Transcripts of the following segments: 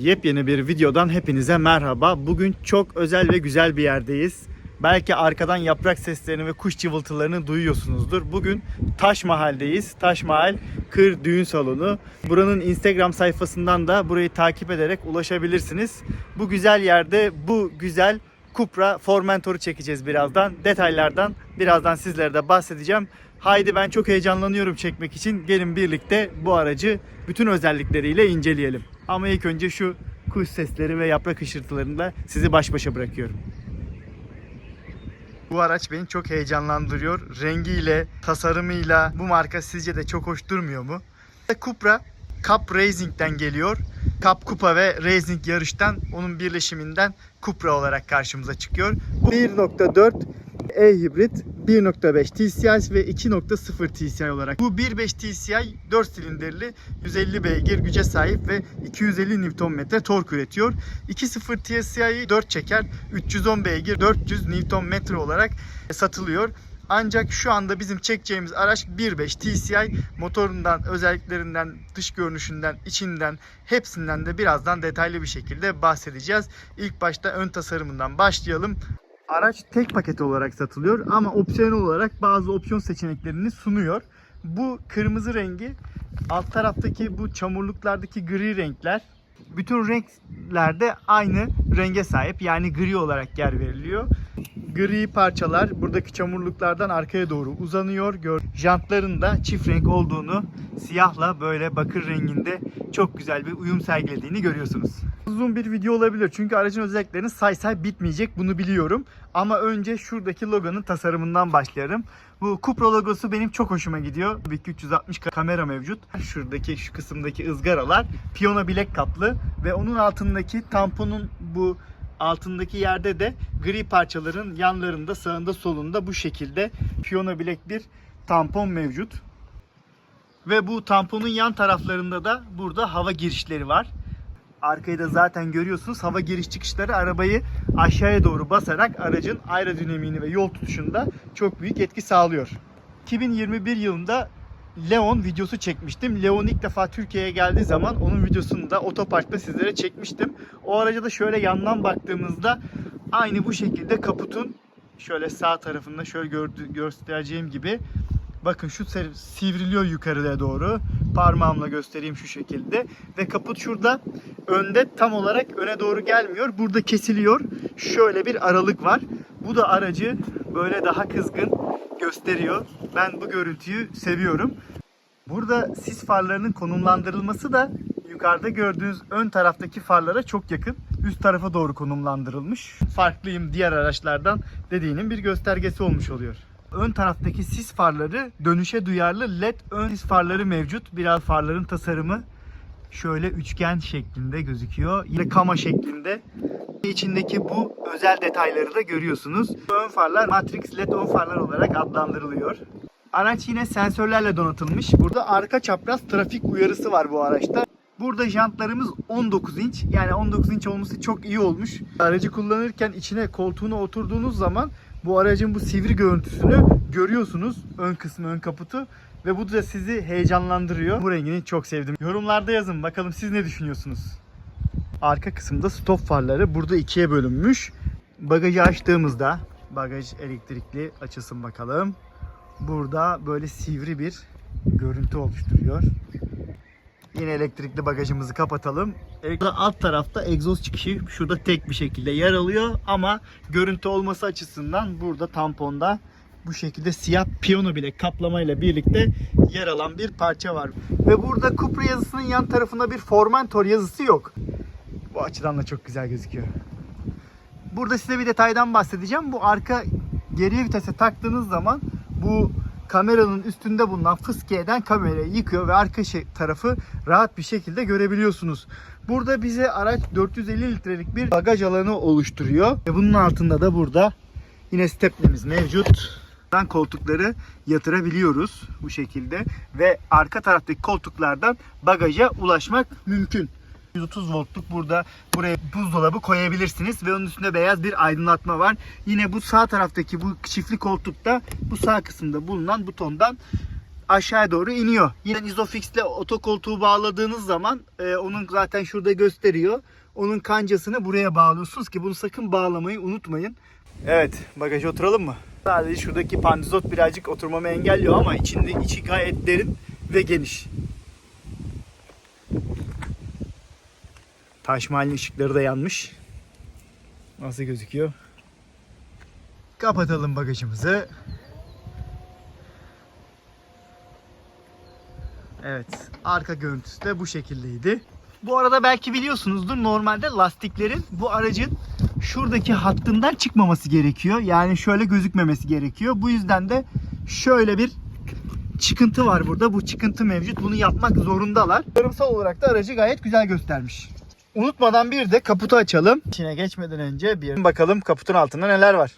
Yepyeni bir videodan hepinize merhaba. Bugün çok özel ve güzel bir yerdeyiz. Belki arkadan yaprak seslerini ve kuş cıvıltılarını duyuyorsunuzdur. Bugün Taş Mahal'deyiz. Taş Mahal Kır Düğün Salonu. Buranın Instagram sayfasından da burayı takip ederek ulaşabilirsiniz. Bu güzel yerde bu güzel Cupra Formentor'u çekeceğiz birazdan. Detaylardan birazdan sizlere de bahsedeceğim. Haydi ben çok heyecanlanıyorum çekmek için. Gelin birlikte bu aracı bütün özellikleriyle inceleyelim. Ama ilk önce şu kuş sesleri ve yaprak hışırtılarında sizi baş başa bırakıyorum. Bu araç beni çok heyecanlandırıyor. Rengiyle, tasarımıyla bu marka sizce de çok hoş durmuyor mu? Cupra Cup Racing'den geliyor. Cup Kupa ve Racing yarıştan onun birleşiminden Cupra olarak karşımıza çıkıyor. Bu 1.4 e-hibrit 1.5 TCI ve 2.0 TCI olarak. Bu 1.5 TCI 4 silindirli 150 beygir güce sahip ve 250 Nm tork üretiyor. 2.0 TCI 4 çeker 310 beygir 400 Nm olarak satılıyor. Ancak şu anda bizim çekeceğimiz araç 1.5 TCI motorundan, özelliklerinden, dış görünüşünden, içinden hepsinden de birazdan detaylı bir şekilde bahsedeceğiz. İlk başta ön tasarımından başlayalım. Araç tek paket olarak satılıyor ama opsiyonel olarak bazı opsiyon seçeneklerini sunuyor. Bu kırmızı rengi alt taraftaki bu çamurluklardaki gri renkler bütün renklerde aynı renge sahip yani gri olarak yer veriliyor. Gri parçalar buradaki çamurluklardan arkaya doğru uzanıyor. Gör jantların da çift renk olduğunu siyahla böyle bakır renginde çok güzel bir uyum sergilediğini görüyorsunuz. Uzun bir video olabilir çünkü aracın özelliklerini say say bitmeyecek bunu biliyorum. Ama önce şuradaki logonun tasarımından başlayalım. Bu Cupra logosu benim çok hoşuma gidiyor. Tabii ki 360 kamera mevcut. Şuradaki şu kısımdaki ızgaralar piyano bilek kaplı ve onun altındaki tamponun bu altındaki yerde de gri parçaların yanlarında sağında solunda bu şekilde piyano bilek bir tampon mevcut. Ve bu tamponun yan taraflarında da burada hava girişleri var. Arkayı da zaten görüyorsunuz. Hava giriş çıkışları arabayı aşağıya doğru basarak aracın aerodinamiğini ve yol tutuşunda çok büyük etki sağlıyor. 2021 yılında Leon videosu çekmiştim. Leon ilk defa Türkiye'ye geldiği zaman onun videosunu da otoparkta sizlere çekmiştim. O araca da şöyle yandan baktığımızda aynı bu şekilde kaputun şöyle sağ tarafında şöyle gördü, göstereceğim gibi Bakın şu sivriliyor yukarıya doğru. Parmağımla göstereyim şu şekilde. Ve kaput şurada önde tam olarak öne doğru gelmiyor. Burada kesiliyor. Şöyle bir aralık var. Bu da aracı böyle daha kızgın gösteriyor. Ben bu görüntüyü seviyorum. Burada sis farlarının konumlandırılması da yukarıda gördüğünüz ön taraftaki farlara çok yakın. Üst tarafa doğru konumlandırılmış. Farklıyım diğer araçlardan dediğinin bir göstergesi olmuş oluyor. Ön taraftaki sis farları dönüşe duyarlı led ön sis farları mevcut. Biraz farların tasarımı şöyle üçgen şeklinde gözüküyor. Yine kama şeklinde. İçindeki bu özel detayları da görüyorsunuz. Ön farlar Matrix LED ön farlar olarak adlandırılıyor. Araç yine sensörlerle donatılmış. Burada arka çapraz trafik uyarısı var bu araçta. Burada jantlarımız 19 inç. Yani 19 inç olması çok iyi olmuş. Aracı kullanırken içine koltuğuna oturduğunuz zaman bu aracın bu sivri görüntüsünü görüyorsunuz. Ön kısmı, ön kaputu. Ve bu da sizi heyecanlandırıyor. Bu rengini çok sevdim. Yorumlarda yazın bakalım siz ne düşünüyorsunuz? Arka kısımda stop farları burada ikiye bölünmüş. Bagajı açtığımızda bagaj elektrikli açılsın bakalım. Burada böyle sivri bir görüntü oluşturuyor. Yine elektrikli bagajımızı kapatalım. Burada alt tarafta egzoz çıkışı şurada tek bir şekilde yer alıyor ama görüntü olması açısından burada tamponda bu şekilde siyah piyano bile kaplamayla birlikte yer alan bir parça var. Ve burada Cupra yazısının yan tarafında bir Formentor yazısı yok. Bu açıdan da çok güzel gözüküyor. Burada size bir detaydan bahsedeceğim. Bu arka geriye vitese taktığınız zaman bu kameranın üstünde bulunan fıskiyeden kamerayı yıkıyor ve arka şey, tarafı rahat bir şekilde görebiliyorsunuz. Burada bize araç 450 litrelik bir bagaj alanı oluşturuyor. Ve bunun altında da burada yine stepnemiz mevcut. Buradan koltukları yatırabiliyoruz bu şekilde ve arka taraftaki koltuklardan bagaja ulaşmak mümkün. 130 voltluk burada buraya buzdolabı koyabilirsiniz ve onun üstünde beyaz bir aydınlatma var. Yine bu sağ taraftaki bu çiftli koltukta bu sağ kısımda bulunan butondan aşağıya doğru iniyor. Yine Isofix ile otokoltuğu bağladığınız zaman e, onun zaten şurada gösteriyor. Onun kancasını buraya bağlıyorsunuz ki bunu sakın bağlamayı unutmayın. Evet bagaja oturalım mı? Sadece şuradaki pandizot birazcık oturmamı engelliyor ama içinde içi gayet derin ve geniş. Taş mahallenin ışıkları da yanmış. Nasıl gözüküyor? Kapatalım bagajımızı. Evet, arka görüntüsü de bu şekildeydi. Bu arada belki biliyorsunuzdur normalde lastiklerin bu aracın şuradaki hattından çıkmaması gerekiyor. Yani şöyle gözükmemesi gerekiyor. Bu yüzden de şöyle bir çıkıntı var burada. Bu çıkıntı mevcut. Bunu yapmak zorundalar. Yarımsal olarak da aracı gayet güzel göstermiş. Unutmadan bir de kaputu açalım. İçine geçmeden önce bir bakalım kaputun altında neler var.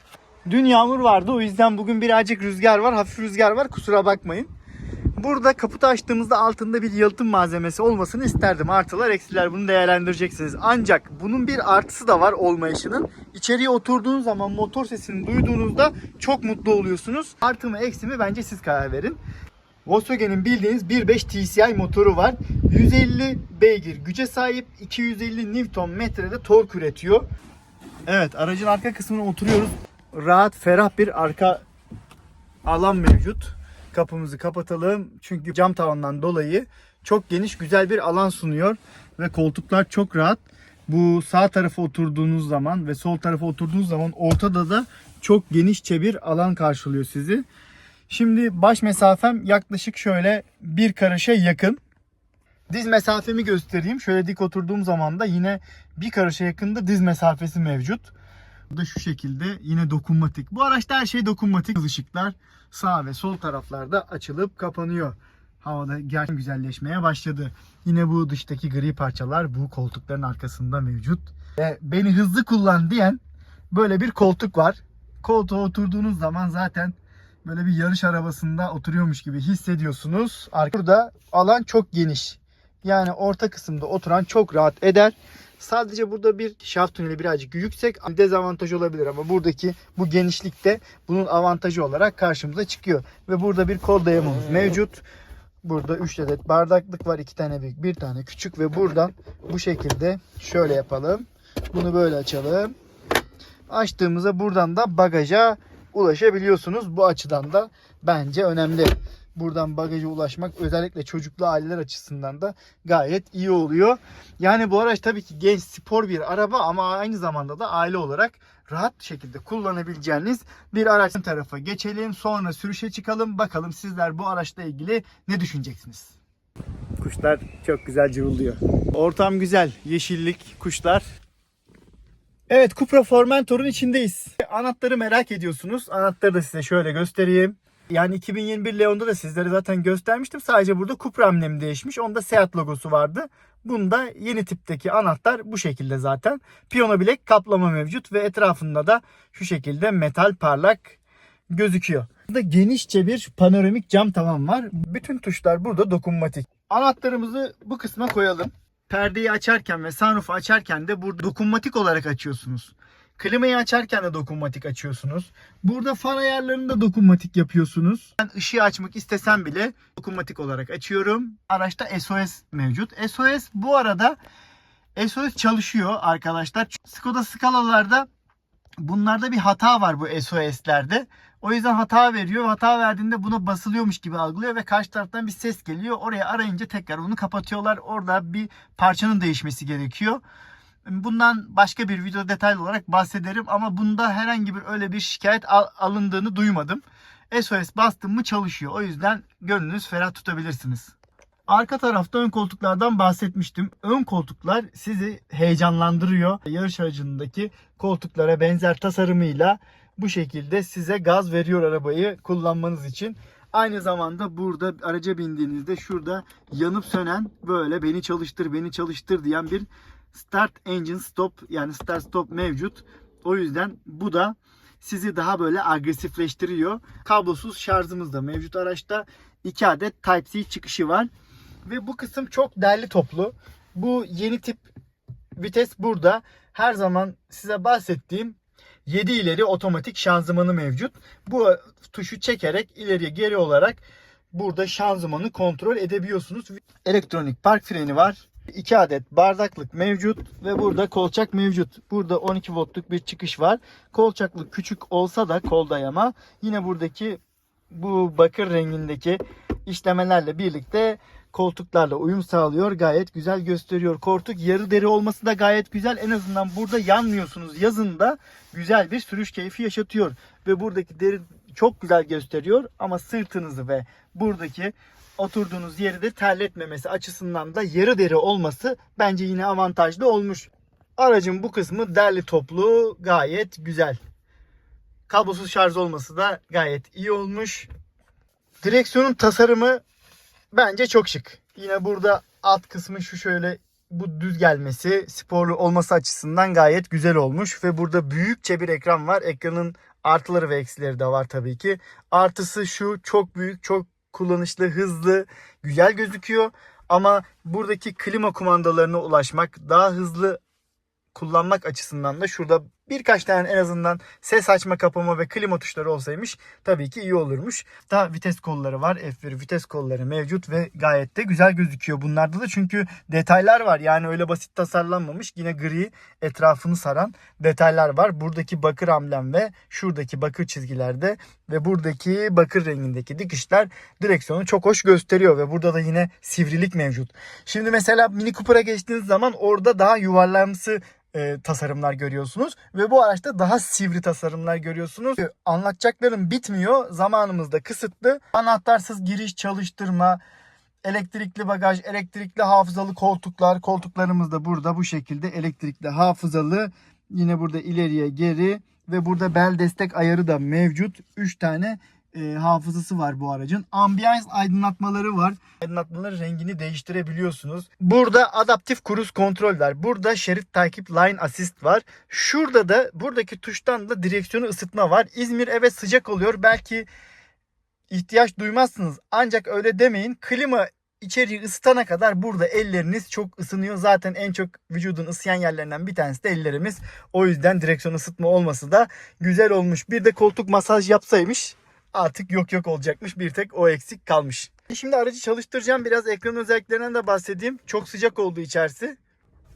Dün yağmur vardı o yüzden bugün birazcık rüzgar var. Hafif rüzgar var kusura bakmayın. Burada kaputu açtığımızda altında bir yalıtım malzemesi olmasını isterdim. Artılar eksiler bunu değerlendireceksiniz. Ancak bunun bir artısı da var olmayışının. İçeriye oturduğunuz zaman motor sesini duyduğunuzda çok mutlu oluyorsunuz. Artı mı eksi mi bence siz karar verin. Volkswagen'in bildiğiniz 1.5 TCI motoru var. 150 beygir güce sahip, 250 Nm de tork üretiyor. Evet, aracın arka kısmına oturuyoruz. Rahat, ferah bir arka alan mevcut. Kapımızı kapatalım. Çünkü cam tavandan dolayı çok geniş, güzel bir alan sunuyor ve koltuklar çok rahat. Bu sağ tarafa oturduğunuz zaman ve sol tarafa oturduğunuz zaman ortada da çok genişçe bir alan karşılıyor sizi. Şimdi baş mesafem yaklaşık şöyle bir karışa yakın. Diz mesafemi göstereyim. Şöyle dik oturduğum zaman da yine bir karışa yakında diz mesafesi mevcut. Bu da şu şekilde yine dokunmatik. Bu araçta her şey dokunmatik. Işıklar sağ ve sol taraflarda açılıp kapanıyor. Havada gerçekten güzelleşmeye başladı. Yine bu dıştaki gri parçalar bu koltukların arkasında mevcut. Ve beni hızlı kullan diyen böyle bir koltuk var. Koltuğa oturduğunuz zaman zaten böyle bir yarış arabasında oturuyormuş gibi hissediyorsunuz. Burada alan çok geniş. Yani orta kısımda oturan çok rahat eder. Sadece burada bir şaft tüneli birazcık yüksek dezavantaj olabilir ama buradaki bu genişlikte bunun avantajı olarak karşımıza çıkıyor. Ve burada bir kol dayamamız mevcut. Burada 3 adet bardaklık var. 2 tane büyük, bir tane küçük ve buradan bu şekilde şöyle yapalım. Bunu böyle açalım. Açtığımızda buradan da bagaja ulaşabiliyorsunuz. Bu açıdan da bence önemli. Buradan bagaja ulaşmak özellikle çocuklu aileler açısından da gayet iyi oluyor. Yani bu araç tabii ki genç spor bir araba ama aynı zamanda da aile olarak rahat şekilde kullanabileceğiniz bir araç tarafa geçelim. Sonra sürüşe çıkalım. Bakalım sizler bu araçla ilgili ne düşüneceksiniz? Kuşlar çok güzel cıvıldıyor. Ortam güzel. Yeşillik, kuşlar. Evet Cupra Formentor'un içindeyiz. Anahtarı merak ediyorsunuz. Anahtarı da size şöyle göstereyim. Yani 2021 Leon'da da sizlere zaten göstermiştim. Sadece burada Cupra amblemi değişmiş. Onda Seat logosu vardı. Bunda yeni tipteki anahtar bu şekilde zaten. Piyano bilek kaplama mevcut ve etrafında da şu şekilde metal parlak gözüküyor. Burada genişçe bir panoramik cam tavan var. Bütün tuşlar burada dokunmatik. Anahtarımızı bu kısma koyalım. Perdeyi açarken ve sunroof'u açarken de burada dokunmatik olarak açıyorsunuz. Klimayı açarken de dokunmatik açıyorsunuz. Burada far ayarlarını da dokunmatik yapıyorsunuz. Ben ışığı açmak istesem bile dokunmatik olarak açıyorum. Araçta SOS mevcut. SOS bu arada SOS çalışıyor arkadaşlar. Skoda skalalarda bunlarda bir hata var bu SOS'lerde. O yüzden hata veriyor. Hata verdiğinde buna basılıyormuş gibi algılıyor ve karşı taraftan bir ses geliyor. Oraya arayınca tekrar onu kapatıyorlar. Orada bir parçanın değişmesi gerekiyor. Bundan başka bir video detaylı olarak bahsederim ama bunda herhangi bir öyle bir şikayet al- alındığını duymadım. SOS bastım mı çalışıyor. O yüzden gönlünüz ferah tutabilirsiniz. Arka tarafta ön koltuklardan bahsetmiştim. Ön koltuklar sizi heyecanlandırıyor. Yarış aracındaki koltuklara benzer tasarımıyla bu şekilde size gaz veriyor arabayı kullanmanız için. Aynı zamanda burada araca bindiğinizde şurada yanıp sönen böyle beni çalıştır beni çalıştır diyen bir Start Engine Stop yani Start Stop mevcut. O yüzden bu da sizi daha böyle agresifleştiriyor. Kablosuz şarjımız da mevcut araçta. 2 adet Type-C çıkışı var. Ve bu kısım çok derli toplu. Bu yeni tip vites burada. Her zaman size bahsettiğim 7 ileri otomatik şanzımanı mevcut. Bu tuşu çekerek ileriye geri olarak burada şanzımanı kontrol edebiliyorsunuz. Elektronik park freni var. 2 adet bardaklık mevcut ve burada kolçak mevcut. Burada 12 voltluk bir çıkış var. Kolçaklık küçük olsa da kol dayama yine buradaki bu bakır rengindeki işlemelerle birlikte koltuklarla uyum sağlıyor. Gayet güzel gösteriyor. Koltuk yarı deri olması da gayet güzel. En azından burada yanmıyorsunuz. Yazında güzel bir sürüş keyfi yaşatıyor. Ve buradaki deri çok güzel gösteriyor. Ama sırtınızı ve buradaki oturduğunuz yeri de terletmemesi açısından da yarı deri olması bence yine avantajlı olmuş. Aracın bu kısmı derli toplu gayet güzel. Kablosuz şarj olması da gayet iyi olmuş. Direksiyonun tasarımı bence çok şık. Yine burada alt kısmı şu şöyle bu düz gelmesi sporlu olması açısından gayet güzel olmuş ve burada büyükçe bir ekran var. Ekranın artıları ve eksileri de var tabii ki. Artısı şu çok büyük, çok kullanışlı, hızlı, güzel gözüküyor. Ama buradaki klima kumandalarına ulaşmak, daha hızlı kullanmak açısından da şurada birkaç tane en azından ses açma kapama ve klima tuşları olsaymış tabii ki iyi olurmuş. Daha vites kolları var. F1 vites kolları mevcut ve gayet de güzel gözüküyor bunlarda da çünkü detaylar var. Yani öyle basit tasarlanmamış. Yine gri etrafını saran detaylar var. Buradaki bakır amblem ve şuradaki bakır çizgilerde ve buradaki bakır rengindeki dikişler direksiyonu çok hoş gösteriyor ve burada da yine sivrilik mevcut. Şimdi mesela Mini Cooper'a geçtiğiniz zaman orada daha yuvarlamsı e, tasarımlar görüyorsunuz ve bu araçta daha sivri tasarımlar görüyorsunuz. Anlatacaklarım bitmiyor. Zamanımız da kısıtlı. Anahtarsız giriş, çalıştırma, elektrikli bagaj, elektrikli hafızalı koltuklar. Koltuklarımız da burada bu şekilde elektrikli hafızalı. Yine burada ileriye geri ve burada bel destek ayarı da mevcut. 3 tane e, hafızası var bu aracın. Ambiyans aydınlatmaları var. Aydınlatmaların rengini değiştirebiliyorsunuz. Burada adaptif kruz kontrol var. Burada şerit takip line assist var. Şurada da buradaki tuştan da direksiyonu ısıtma var. İzmir evet sıcak oluyor. Belki ihtiyaç duymazsınız. Ancak öyle demeyin. Klima içeriği ısıtana kadar burada elleriniz çok ısınıyor. Zaten en çok vücudun ısıyan yerlerinden bir tanesi de ellerimiz. O yüzden direksiyon ısıtma olması da güzel olmuş. Bir de koltuk masaj yapsaymış artık yok yok olacakmış. Bir tek o eksik kalmış. Şimdi aracı çalıştıracağım. Biraz ekran özelliklerinden de bahsedeyim. Çok sıcak oldu içerisi.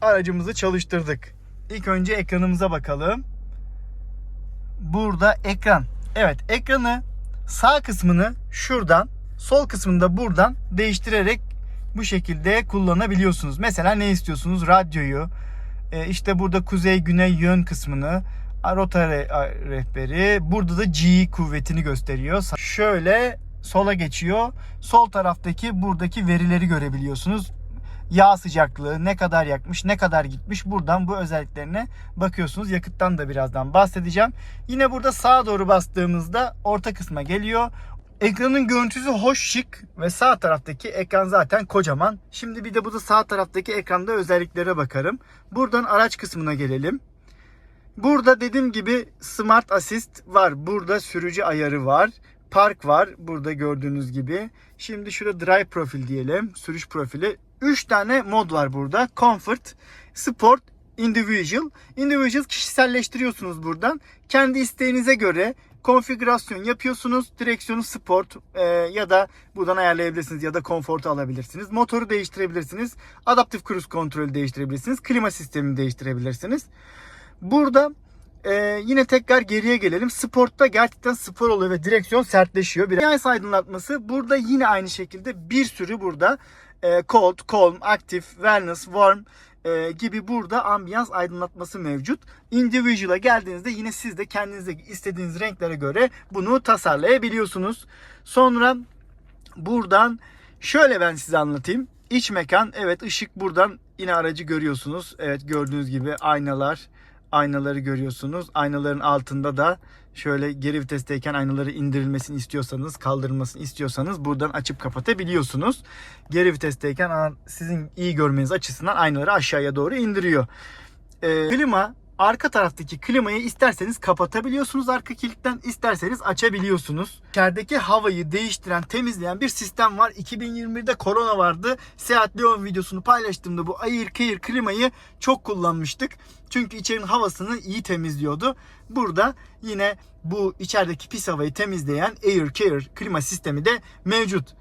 Aracımızı çalıştırdık. İlk önce ekranımıza bakalım. Burada ekran. Evet ekranı sağ kısmını şuradan sol kısmını da buradan değiştirerek bu şekilde kullanabiliyorsunuz. Mesela ne istiyorsunuz? Radyoyu, e, işte burada kuzey güney yön kısmını, rota re- rehberi. Burada da G kuvvetini gösteriyor. Şöyle sola geçiyor. Sol taraftaki buradaki verileri görebiliyorsunuz. Yağ sıcaklığı ne kadar yakmış, ne kadar gitmiş. Buradan bu özelliklerine bakıyorsunuz. Yakıttan da birazdan bahsedeceğim. Yine burada sağa doğru bastığımızda orta kısma geliyor. Ekranın görüntüsü hoş şık ve sağ taraftaki ekran zaten kocaman. Şimdi bir de bu da sağ taraftaki ekranda özelliklere bakarım. Buradan araç kısmına gelelim. Burada dediğim gibi Smart Assist var. Burada sürücü ayarı var. Park var. Burada gördüğünüz gibi. Şimdi şurada Drive Profil diyelim. Sürüş profili. 3 tane mod var burada. Comfort, Sport, Individual. Individual kişiselleştiriyorsunuz buradan. Kendi isteğinize göre konfigürasyon yapıyorsunuz. Direksiyonu sport e, ya da buradan ayarlayabilirsiniz ya da konfortu alabilirsiniz. Motoru değiştirebilirsiniz. Adaptif cruise kontrolü değiştirebilirsiniz. Klima sistemini değiştirebilirsiniz. Burada e, yine tekrar geriye gelelim. Sportta gerçekten spor oluyor ve direksiyon sertleşiyor. Bir Yay aydınlatması burada yine aynı şekilde bir sürü burada e, cold, calm, active, wellness, warm e, gibi burada ambiyans aydınlatması mevcut. Individual'a geldiğinizde yine siz de kendinize istediğiniz renklere göre bunu tasarlayabiliyorsunuz. Sonra buradan şöyle ben size anlatayım. İç mekan evet ışık buradan yine aracı görüyorsunuz. Evet gördüğünüz gibi aynalar aynaları görüyorsunuz. Aynaların altında da şöyle geri vitesteyken aynaları indirilmesini istiyorsanız, kaldırılmasını istiyorsanız buradan açıp kapatabiliyorsunuz. Geri vitesteyken sizin iyi görmeniz açısından aynaları aşağıya doğru indiriyor. Ee, klima arka taraftaki klimayı isterseniz kapatabiliyorsunuz arka kilitten isterseniz açabiliyorsunuz. İçerideki havayı değiştiren, temizleyen bir sistem var. 2021'de korona vardı. Seat Leon videosunu paylaştığımda bu Air Care klimayı çok kullanmıştık. Çünkü içerinin havasını iyi temizliyordu. Burada yine bu içerideki pis havayı temizleyen Air Care klima sistemi de mevcut.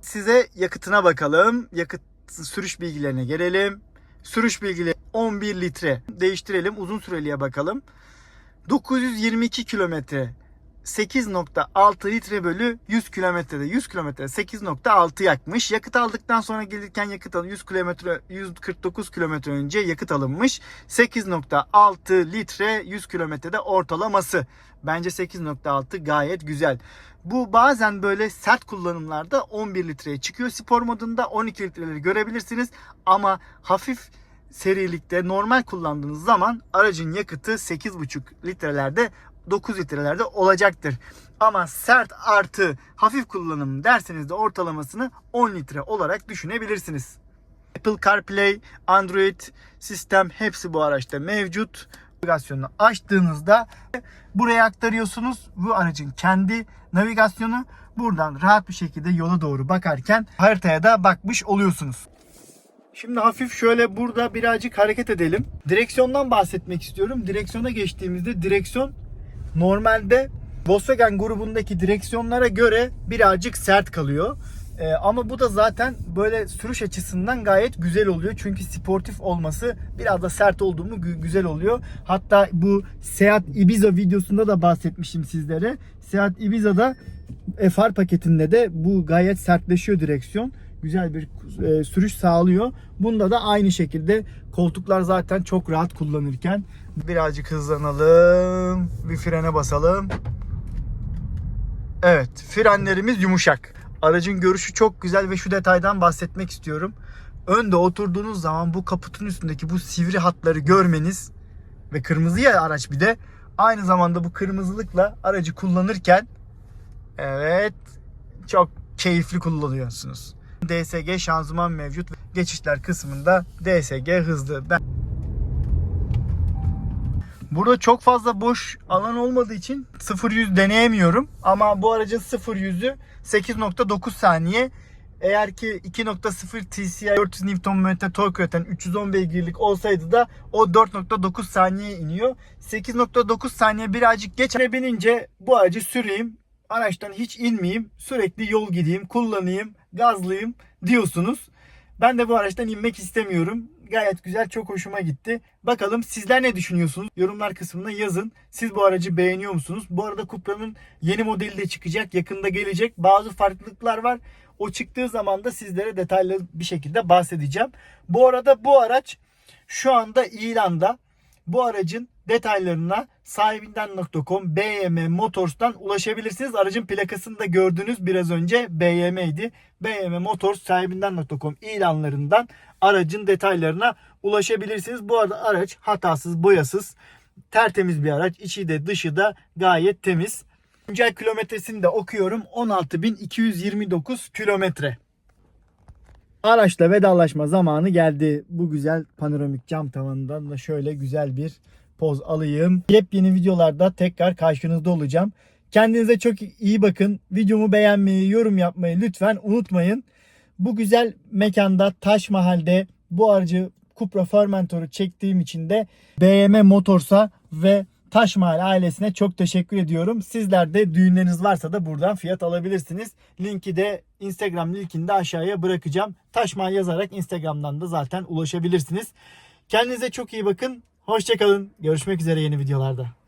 Size yakıtına bakalım. Yakıt sürüş bilgilerine gelelim. Sürüş bilgileri 11 litre. Değiştirelim. Uzun süreliye bakalım. 922 kilometre 8.6 litre bölü 100 kilometrede 100 kilometre 8.6 yakmış. Yakıt aldıktan sonra gelirken yakıt al 100 kilometre 149 kilometre önce yakıt alınmış. 8.6 litre 100 kilometrede ortalaması. Bence 8.6 gayet güzel. Bu bazen böyle sert kullanımlarda 11 litreye çıkıyor. Spor modunda 12 litreleri görebilirsiniz. Ama hafif serilikte normal kullandığınız zaman aracın yakıtı 8.5 litrelerde 9 litrelerde olacaktır. Ama sert artı hafif kullanım derseniz de ortalamasını 10 litre olarak düşünebilirsiniz. Apple CarPlay, Android sistem hepsi bu araçta mevcut. Navigasyonu açtığınızda buraya aktarıyorsunuz. Bu aracın kendi navigasyonu. Buradan rahat bir şekilde yola doğru bakarken haritaya da bakmış oluyorsunuz. Şimdi hafif şöyle burada birazcık hareket edelim. Direksiyondan bahsetmek istiyorum. Direksiyona geçtiğimizde direksiyon normalde Volkswagen grubundaki direksiyonlara göre birazcık sert kalıyor. Ee, ama bu da zaten böyle sürüş açısından gayet güzel oluyor. Çünkü sportif olması biraz da sert olduğu mu gü- güzel oluyor. Hatta bu Seat Ibiza videosunda da bahsetmiştim sizlere. Seat Ibiza'da FR paketinde de bu gayet sertleşiyor direksiyon. Güzel bir e, sürüş sağlıyor. Bunda da aynı şekilde koltuklar zaten çok rahat kullanırken birazcık hızlanalım. Bir frene basalım. Evet, frenlerimiz yumuşak. Aracın görüşü çok güzel ve şu detaydan bahsetmek istiyorum. Önde oturduğunuz zaman bu kaputun üstündeki bu sivri hatları görmeniz ve kırmızı ya araç bir de aynı zamanda bu kırmızılıkla aracı kullanırken evet çok keyifli kullanıyorsunuz. DSG şanzıman mevcut. Geçişler kısmında DSG hızlı. Ben Burada çok fazla boş alan olmadığı için 0-100 deneyemiyorum. Ama bu aracın 0-100'ü 8.9 saniye. Eğer ki 2.0 TCI 400 Nm tork üreten 310 beygirlik olsaydı da o 4.9 saniye iniyor. 8.9 saniye birazcık geç binince bu aracı süreyim. Araçtan hiç inmeyeyim. Sürekli yol gideyim, kullanayım, gazlayayım diyorsunuz. Ben de bu araçtan inmek istemiyorum. Gayet güzel, çok hoşuma gitti. Bakalım sizler ne düşünüyorsunuz? Yorumlar kısmına yazın. Siz bu aracı beğeniyor musunuz? Bu arada Cupra'nın yeni modeli de çıkacak. Yakında gelecek. Bazı farklılıklar var. O çıktığı zaman da sizlere detaylı bir şekilde bahsedeceğim. Bu arada bu araç şu anda ilanda. Bu aracın detaylarına sahibinden.com BM Motors'tan ulaşabilirsiniz. Aracın plakasını da gördünüz biraz önce BM'ydi. BM Motors sahibinden.com ilanlarından aracın detaylarına ulaşabilirsiniz. Bu arada araç hatasız, boyasız, tertemiz bir araç. İçi de dışı da gayet temiz. Güncel kilometresini de okuyorum. 16.229 kilometre. Araçla vedalaşma zamanı geldi. Bu güzel panoramik cam tavanından da şöyle güzel bir poz alayım. Yepyeni videolarda tekrar karşınızda olacağım. Kendinize çok iyi bakın. Videomu beğenmeyi, yorum yapmayı lütfen unutmayın. Bu güzel mekanda Taş Mahal'de bu aracı Cupra Formentor'u çektiğim için de BM Motors'a ve Taş Mahal ailesine çok teşekkür ediyorum. Sizler de düğünleriniz varsa da buradan fiyat alabilirsiniz. Linki de Instagram linkini de aşağıya bırakacağım. Taş Mahal yazarak Instagram'dan da zaten ulaşabilirsiniz. Kendinize çok iyi bakın. Hoşçakalın. Görüşmek üzere yeni videolarda.